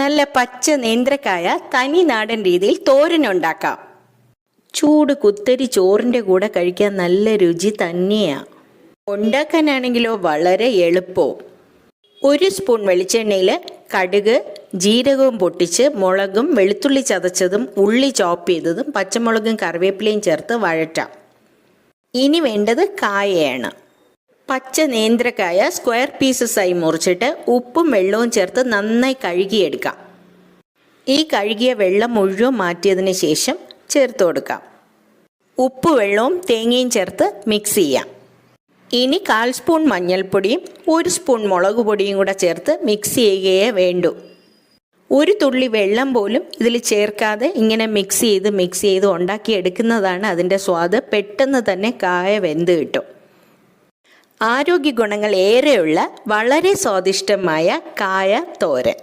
നല്ല പച്ച നേന്ത്രക്കായ തനി നാടൻ രീതിയിൽ തോരനുണ്ടാക്കാം ചൂട് കുത്തരി ചോറിന്റെ കൂടെ കഴിക്കാൻ നല്ല രുചി തന്നെയാണ് ഉണ്ടാക്കാനാണെങ്കിലോ വളരെ എളുപ്പവും ഒരു സ്പൂൺ വെളിച്ചെണ്ണയിൽ കടുക് ജീരകവും പൊട്ടിച്ച് മുളകും വെളുത്തുള്ളി ചതച്ചതും ഉള്ളി ചോപ്പ് ചെയ്തതും പച്ചമുളകും കറിവേപ്പിലയും ചേർത്ത് വഴറ്റാം. ഇനി വേണ്ടത് കായയാണ്. പച്ച നേന്ത്രക്കായ സ്ക്വയർ പീസസായി മുറിച്ചിട്ട് ഉപ്പും വെള്ളവും ചേർത്ത് നന്നായി കഴുകിയെടുക്കാം. ഈ കഴുകിയ വെള്ളം മുഴുവൻ മാറ്റിയതിന് ശേഷം ചേർത്ത് കൊടുക്കാം. ഉപ്പ് വെള്ളവും തേങ്ങയും ചേർത്ത് മിക്സ് ചെയ്യാം. ഇനി കാൽ സ്പൂൺ മഞ്ഞൾപ്പൊടിയും ഒരു സ്പൂൺ മുളക് പൊടിയും കൂടെ ചേർത്ത് മിക്സ് ചെയ്യുകയേ വേണ്ടൂ. ഒരു തുള്ളി വെള്ളം പോലും ഇതിൽ ചേർക്കാതെ ഇങ്ങനെ മിക്സ് ചെയ്ത് മിക്സ് ചെയ്ത് ഉണ്ടാക്കിയെടുക്കുന്നതാണ് അതിന്റെ സ്വാദ്. പെട്ടെന്ന് തന്നെ കായ വെന്ത് കിട്ടും. ആരോഗ്യ ഗുണങ്ങൾ ഏറെയുള്ള വളരെ സ്വാദിഷ്ടമായ കായ തോരൻ.